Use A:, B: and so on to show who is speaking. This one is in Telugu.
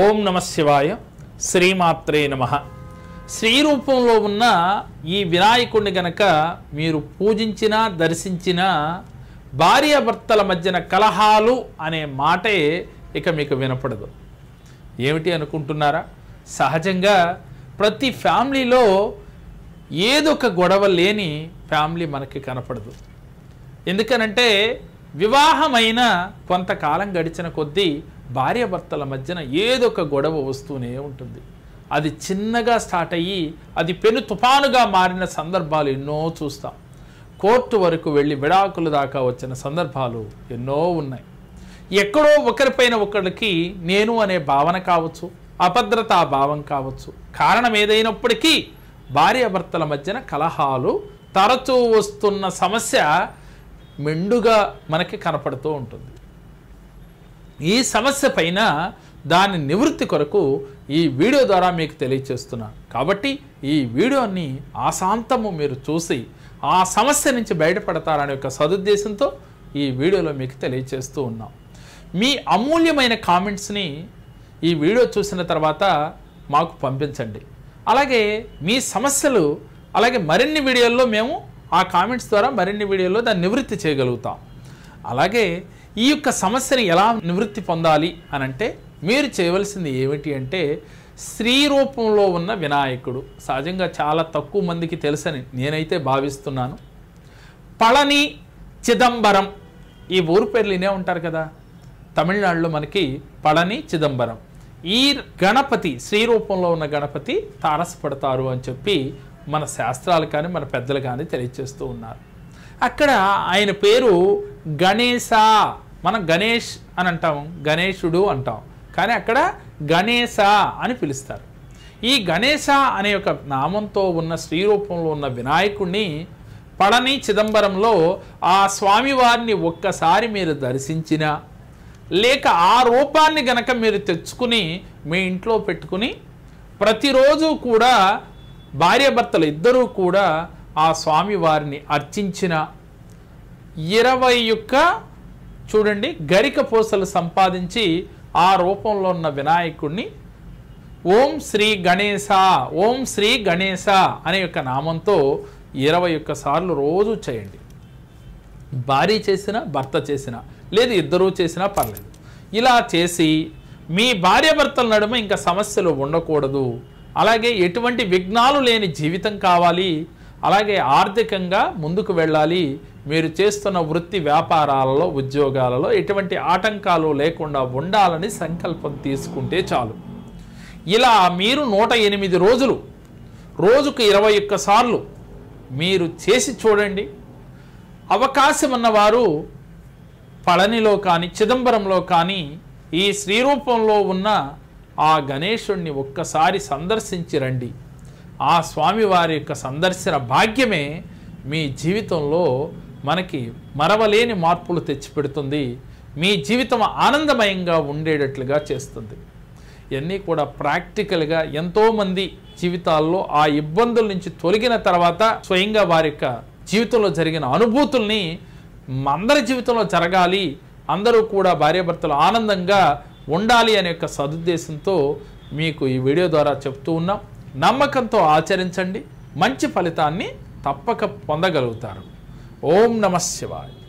A: ఓం నమ శివాయ శ్రీమాత్రే నమ. శ్రీ రూపంలో ఉన్న ఈ వినాయకుడిని గనక మీరు పూజించినా దర్శించినా భార్యాభర్తల మధ్యన కలహాలు అనే మాటే ఇక మీకు వినపడదు. ఏమిటి అనుకుంటున్నారా? సహజంగా ప్రతి ఫ్యామిలీలో ఏదొక గొడవ లేని ఫ్యామిలీ మనకి కనపడదు. ఎందుకనంటే వివాహమైన కొంతకాలం గడిచిన కొద్దీ భార్యాభర్తల మధ్యన ఏదో ఒక గొడవ వస్తూనే ఉంటుంది. అది చిన్నగా స్టార్ట్ అయ్యి అది పెను తుఫానుగా మారిన సందర్భాలు ఎన్నో చూస్తాం. కోర్టు వరకు వెళ్ళి విడాకుల దాకా వచ్చిన సందర్భాలు ఎన్నో ఉన్నాయి. ఎక్కడో ఒకరిపైన ఒకరికి నేను అనే భావన కావచ్చు అభద్రతా భావం కావచ్చు. కారణం ఏదైనప్పటికీ భార్యాభర్తల మధ్యన కలహాలు తరచూ వస్తున్న సమస్య మెండుగా మనకి కనపడుతూ ఉంటుంది. ఈ సమస్య పైన దాని నివృత్తి కొరకు ఈ వీడియో ద్వారా మీకు తెలియచేస్తున్నాను కాబట్టి ఈ వీడియోని ఆశాంతము మీరు చూసి ఆ సమస్య నుంచి బయటపడతారనే ఒక సదుద్దేశంతో ఈ వీడియోలో మీకు తెలియచేస్తూ ఉన్నాం. మీ అమూల్యమైన కామెంట్స్ని ఈ వీడియో చూసిన తర్వాత మాకు పంపించండి. అలాగే మీ సమస్యలు అలాగే మరిన్ని వీడియోల్లో మేము ఆ కామెంట్స్ ద్వారా మరిన్ని వీడియోల్లో దాన్ని నివృత్తి చేయగలుగుతాం. అలాగే ఈ యొక్క సమస్యని ఎలా నివృత్తి పొందాలి అని అంటే మీరు చేయవలసింది ఏమిటి అంటే స్త్రీ రూపంలో ఉన్న వినాయకుడు. సహజంగా చాలా తక్కువ మందికి తెలుసని నేనైతే భావిస్తున్నాను. పళని చిదంబరం ఈ ఊరు పేర్లు ఇనే ఉంటారు కదా. తమిళనాడులో మనకి పళని చిదంబరం. ఈ గణపతి స్త్రీ రూపంలో ఉన్న గణపతి తారసపడతారు అని చెప్పి మన శాస్త్రాలు కానీ మన పెద్దలు కానీ తెలియజేస్తూ ఉన్నారు. అక్కడ ఆయన పేరు గణేశ. మనం గణేష్ అని అంటాం గణేశుడు అంటాం. కానీ అక్కడ గణేశ అని పిలుస్తారు. ఈ గణేశ అనే ఒక నామంతో ఉన్న స్త్రీ రూపంలో ఉన్న వినాయకుడిని పళని చిదంబరంలో ఆ స్వామివారిని ఒక్కసారి మీరు దర్శించినా లేక ఆ రూపాన్ని గనక మీరు తెచ్చుకుని మీ ఇంట్లో పెట్టుకుని ప్రతిరోజు కూడా భార్యాభర్తలు ఇద్దరూ కూడా ఆ స్వామివారిని అర్చించిన ఇరవై యొక్క చూడండి గరిక పూసలు సంపాదించి ఆ రూపంలో ఉన్న వినాయకుడిని ఓం శ్రీ గణేశ ఓం శ్రీ గణేశ అనే యొక్క నామంతో ఇరవై ఒక్క సార్లు రోజు చేయండి. భార్య చేసినా భర్త చేసినా లేదు ఇద్దరూ చేసినా పర్లేదు. ఇలా చేసి మీ భార్యాభర్తల నడుమ ఇంకా సమస్యలు ఉండకూడదు. అలాగే ఎటువంటి విఘ్నాలు లేని జీవితం కావాలి. అలాగే ఆర్థికంగా ముందుకు వెళ్ళాలి. మీరు చేస్తున్న వృత్తి వ్యాపారాలలో ఉద్యోగాలలో ఎటువంటి ఆటంకాలు లేకుండా ఉండాలని సంకల్పం తీసుకుంటే చాలు. ఇలా మీరు నూట ఎనిమిది రోజులు రోజుకు ఇరవై ఒక్క సార్లు మీరు చేసి చూడండి. అవకాశం ఉన్నవారు పళనిలో కానీ చిదంబరంలో కానీ ఈ శ్రీరూపంలో ఉన్న ఆ గణేశుణ్ణి ఒక్కసారి సందర్శించి రండి. ఆ స్వామివారి యొక్క సందర్శన భాగ్యమే మీ జీవితంలో మనకి మరవలేని మార్పులు తెచ్చిపెడుతుంది. మీ జీవితం ఆనందమయంగా ఉండేటట్లుగా చేస్తుంది. ఇవన్నీ కూడా ప్రాక్టికల్గా ఎంతోమంది జీవితాల్లో ఆ ఇబ్బందుల నుంచి తొలగిన తర్వాత స్వయంగా వారి యొక్క జీవితంలో జరిగిన అనుభూతుల్ని అందరి జీవితంలో జరగాలి అందరూ కూడా భార్యాభర్తలు ఆనందంగా ఉండాలి అనే యొక్క సదుద్దేశంతో మీకు ఈ వీడియో ద్వారా చెప్తూ ఉన్నాం. నమ్మకంతో ఆచరించండి. మంచి ఫలితాన్ని తప్పక పొందగలుగుతారు. ఓం నమ శివాయ